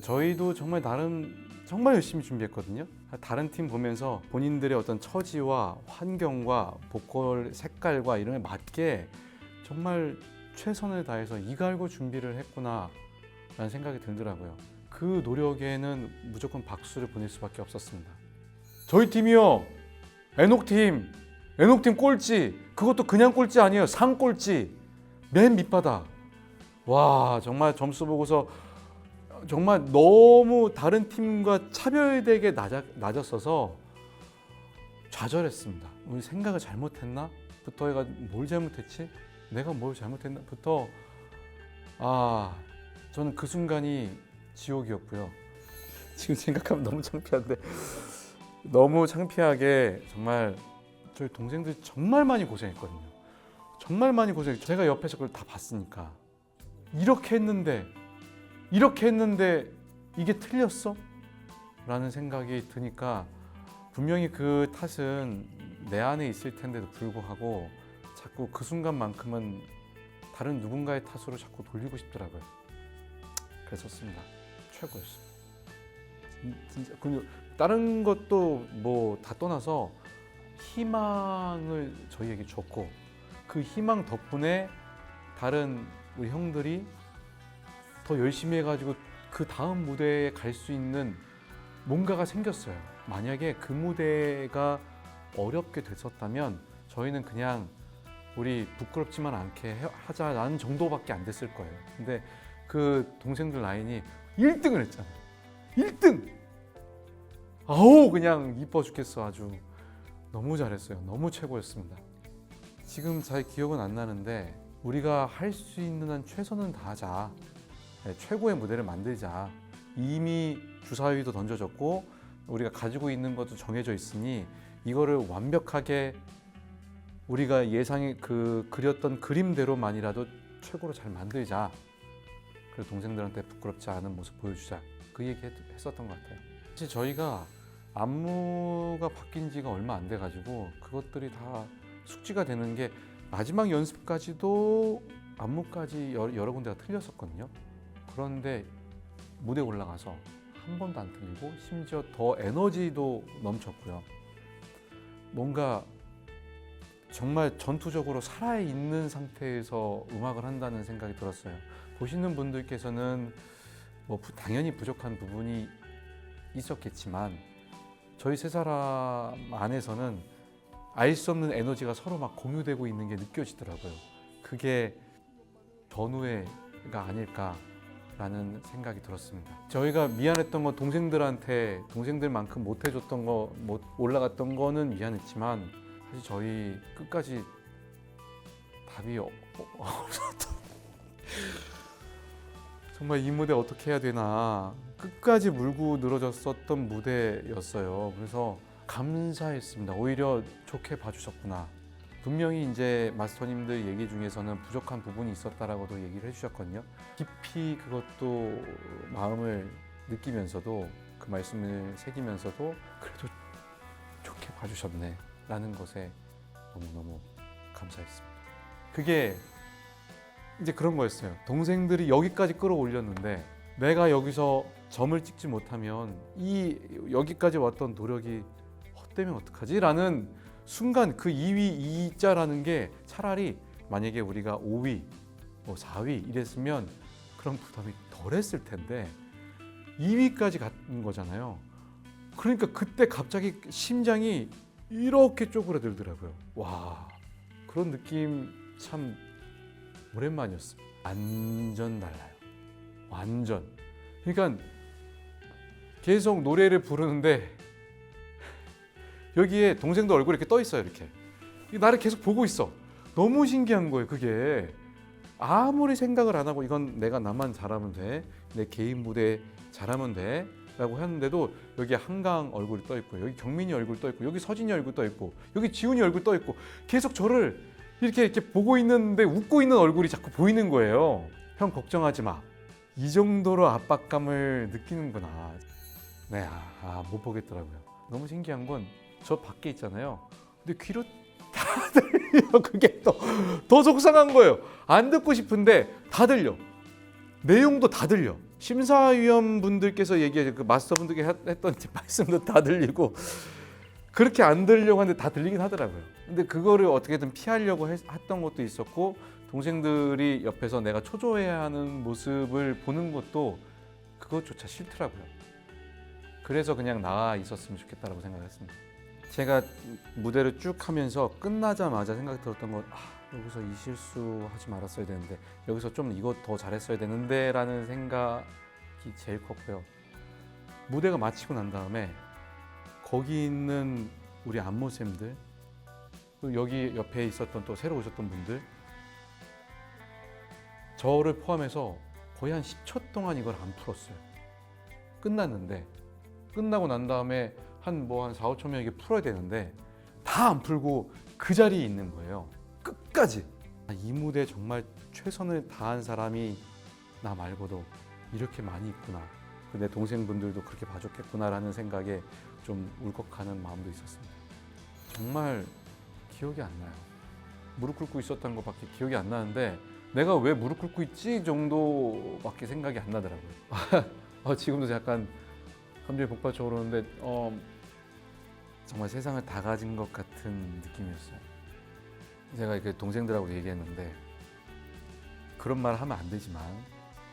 저희도 정말 나름 정말 열심히 준비했거든요. 다른 팀 보면서 본인들의 어떤 처지와 환경과 보컬 색깔과 이런 에 맞게 정말 최선을 다해서 이갈고 준비를 했구나라는 생각이 들더라고요. 그 노력에는 무조건 박수를 보낼 수밖에 없었습니다. 저희 팀이요. 에녹 팀. 에녹 팀 꼴찌. 그것도 그냥 꼴찌 아니에요. 상 꼴찌. 맨 밑바닥. 와, 정말 점수 보고서 정말 너무 다른 팀과 차별되게 낮아, 낮았어서 좌절했습니다. 우리 생각을 잘못했나? 부터 해가 뭘 잘못했지? 내가 뭘 잘못했나? 부터 아 저는 그 순간이 지옥이었고요. 지금 생각하면 너무 창피한데 너무 창피하게 정말 저희 동생들이 정말 많이 고생했거든요. 정말 많이 고생. 제가 옆에서 그걸 다 봤으니까 이렇게 했는데 이렇게 했는데 이게 틀렸어? 라는 생각이 드니까 분명히 그 탓은 내 안에 있을 텐데도 불구하고 자꾸 그 순간만큼은 다른 누군가의 탓으로 자꾸 돌리고 싶더라고요. 그랬었습니다. 근데 다른 것도 뭐 다 떠나서 희망을 저희에게 줬고 그 희망 덕분에 다른 우리 형들이 더 열심히 해가지고 그 다음 무대에 갈 수 있는 뭔가가 생겼어요. 만약에 그 무대가 어렵게 됐었다면 저희는 그냥 우리 부끄럽지만 않게 해- 하자라는 정도밖에 안 됐을 거예요. 근데 그 동생들 라인이 1등을 했잖아요. 1등! 아우 그냥 이뻐 죽겠어 아주 너무 잘했어요. 너무 최고였습니다. 지금 잘 기억은 안 나는데 우리가 할 수 있는 한 최선은 다하자. 네, 최고의 무대를 만들자. 이미 주사위도 던져졌고 우리가 가지고 있는 것도 정해져 있으니 이거를 완벽하게 우리가 예상이 그 그렸던 그림대로만이라도 최고로 잘 만들자. 그리고 동생들한테 부끄럽지 않은 모습 보여주자. 그 얘기 했, 했었던 것 같아요. 사실 저희가 안무가 바뀐 지가 얼마 안 돼가지고 그것들이 다 숙지가 되는 게 마지막 연습까지도 안무까지 여러 군데가 틀렸었거든요. 그런데 무대 올라가서 한 번도 안 틀리고 심지어 더 에너지도 넘쳤고요. 뭔가 정말 전투적으로 살아있는 상태에서 음악을 한다는 생각이 들었어요. 보시는 분들께서는 뭐 부- 당연히 부족한 부분이 있었겠지만 저희 세 사람 안에서는 알 수 없는 에너지가 서로 막 공유되고 있는 게 느껴지더라고요. 그게 전우회가 아닐까 라는 생각이 들었습니다. 저희가 미안했던 건 동생들한테 동생들만큼 못 해줬던 거, 못 올라갔던 거는 미안했지만 사실 저희 끝까지 답이 어- 어- 없었던. 정말 이 무대 어떻게 해야 되나 끝까지 물고 늘어졌었던 무대였어요. 그래서 감사했습니다. 오히려 좋게 봐주셨구나. 분명히 이제 마스터님들 얘기 중에서는 부족한 부분이 있었다라고도 얘기를 해주셨거든요. 깊이 그것도 마음을 느끼면서도 그 말씀을 새기면서도 그래도 좋게 봐주셨네 라는 것에 너무너무 감사했습니다. 그게 이제 그런 거였어요. 동생들이 여기까지 끌어올렸는데 내가 여기서 점을 찍지 못하면 이 여기까지 왔던 노력이 헛되면 어떡하지?라는 순간 그 2위 2자라는 게 차라리 만약에 우리가 5위, 뭐 4위 이랬으면 그런 부담이 덜했을 텐데 2위까지 간 거잖아요. 그러니까 그때 갑자기 심장이 이렇게 쪼그라들더라고요. 와 그런 느낌 참 오랜만이었습니다. 완전 달라요. 완전. 그러니까 계속 노래를 부르는데 여기에 동생도 얼굴이 이렇게 떠 있어요. 이렇게 나를 계속 보고 있어. 너무 신기한 거예요. 그게 아무리 생각을 안 하고 이건 내가 나만 잘하면 돼. 내 개인 무대 잘하면 돼. 라고 했는데도 여기 한강 얼굴이 떠 있고 여기 경민이 얼굴 떠 있고 여기 서진이 얼굴 떠 있고 여기 지훈이 얼굴 떠 있고 계속 저를 이렇게 이렇게 보고 있는데 웃고 있는 얼굴이 자꾸 보이는 거예요. 형 걱정하지 마. 이 정도로 압박감을 느끼는구나. 네, 아, 아, 못 보겠더라고요. 너무 신기한 건 저 밖에 있잖아요. 근데 귀로 다 들려. 그게 더, 더 속상한 거예요. 안 듣고 싶은데 다 들려. 내용도 다 들려. 심사위원 분들께서 얘기해 그 마스터 분들께 했- 했던 말씀도 다 들리고 그렇게 안 들으려고 하는데 다 들리긴 하더라고요. 근데 그거를 어떻게든 피하려고 했, 던 것도 있었고 동생들이 옆에서 내가 초조해야 하는 모습을 보는 것도 그것조차 싫더라고요. 그래서 그냥 나와 있었으면 좋겠다라고 생각했습니다. 제가 무대를 쭉 하면서 끝나자마자 생각 들었던 건 아, 여기서 이 실수 하지 말았어야 되는데 여기서 좀 이거 더 잘했어야 되는데라는 생각이 제일 컸고요. 무대가 마치고 난 다음에 거기 있는 우리 안모쌤들 그리고 여기 옆에 있었던 또 새로 오셨던 분들 저를 포함해서 거의 한 10초 동안 이걸 안 풀었어요. 끝났는데 끝나고 난 다음에 한 뭐 한 4, 5천 명에게 풀어야 되는데 다 안 풀고 그 자리에 있는 거예요. 끝까지. 아, 이 무대 정말 최선을 다한 사람이 나 말고도 이렇게 많이 있구나. 그내 동생분들도 그렇게 봐줬겠구나라는 생각에 좀 울컥하는 마음도 있었습니다. 정말 기억이 안 나요. 무릎 꿇고 있었던 것밖에 기억이 안 나는데 내가 왜 무릎 꿇고 있지 정도밖에 생각이 안 나더라고요. 어, 지금도 약간 감정이 폭발적으로 오는데 어, 정말 세상을 다 가진 것 같은 느낌이었어요. 제가 이렇게 동생들하고 얘기했는데 그런 말 하면 안 되지만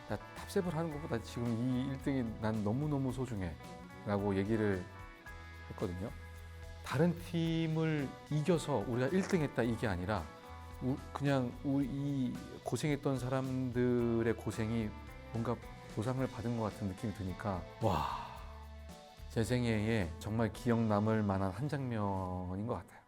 나 탑셉을 하는 것보다 지금 이 1등이 난 너무너무 소중해 라고 얘기를 했거든요. 다른 팀을 이겨서 우리가 1등 했다 이게 아니라 우- 그냥 우리 이 고생했던 사람들의 고생이 뭔가 보상을 받은 것 같은 느낌이 드니까 와 제 생애에 정말 기억 남을 만한 한 장면인 것 같아요.